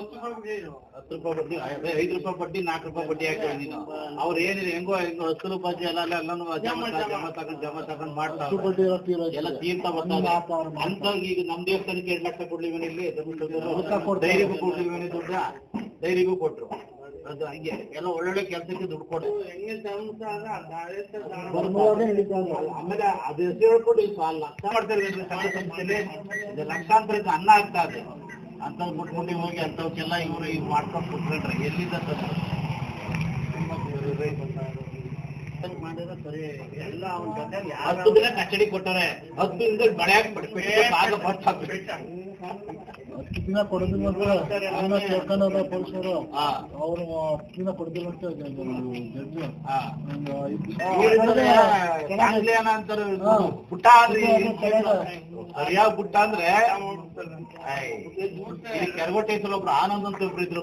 ಹತ್ತು ರೂಪಾಯಿ ಬಡ್ಡಿ ಐದು ರೂಪಾಯಿ ಬಡ್ಡಿ ನಾಲ್ಕು ರೂಪಾಯಿ ಬಡ್ಡಿ ಹಾಕಿ ನೀನು ಅವ್ರು ಏನಿದೆ ಹೆಂಗೋ ಹೆಂಗೋ ಹತ್ತು ರೂಪಾಯಿ ಎಲ್ಲ ಎಲ್ಲ ಎಲ್ಲಾನು ಜಮ ತಗೊಂಡ್ ಜಮ ತಗೊಂಡ್ ಮಾಡ್ತಾರೆ ಎಲ್ಲ ತೀರ್ತಾ ಬರ್ತಾರೆ. ಅಂತ ಈಗ ನಮ್ ದೇವಸ್ಥಾನಕ್ಕೆ ಎರಡು ಲಕ್ಷ ಕೊಡ್ಲಿವನ ಇಲ್ಲಿ ಡೈರಿಗೂ ಕೊಡ್ಲಿ ಕೊಡ್ಲಿವನಿ ದುಡ್ಡ ಡೈರಿಗೂ ಕೊಟ್ರು ಅದು ಹಂಗೆ ಎಲ್ಲ ಒಳ್ಳೊಳ್ಳೆ ಕೆಲಸಕ್ಕೆ ದುಡ್ಡು ಕೊಡು. ಆಮೇಲೆ ಅದು ಹೆಸರು ಹೇಳ್ಕೊಂಡು ಲಕ್ಷ ಮಾಡ್ತಾರೆ ಲಕ್ಷಾಂತರ ಅನ್ನ ಆಗ್ತಾ ಇದೆ ಅಂತ ಬಿಟ್ಬಿಟ್ಟು ಹೋಗಿ ಅಂತವಕ್ಕೆಲ್ಲ ಇವರು ಇವ್ರು ಮಾಡ್ಕೊಂಡು ಕುತ್ಕೊಂಡ್ರೆ ಎಲ್ಲಿಂದ ತಂದ್ರು? ಹತ್ತು ದಿನ ಕೊಟ್ಟಾರೆ ಹತ್ತು ದಿನದಲ್ಲಿ ಮಳೆಯಾಗ. ಹತ್ತು ದಿನ ಕೊಡೋದಿಲ್ಲ ಅಂದ್ರೆ ಪೊಲೀಸರು ಅವರು ಹತ್ತು ದಿನ ಕೊಡೋದಿಲ್ಲ ಅಂತ ಜಡ್ಜ್. ಅಂತಾರೆ. ಪುಟ್ಟ ಸರಿಯಾಗಿ ಪುಟ್ಟ ಅಂದ್ರೆ ಕೆರಗೋಟೆ ಒಬ್ರು ಆನಂದ್ ಅಂತ ಒಬ್ರು ಇದ್ರು.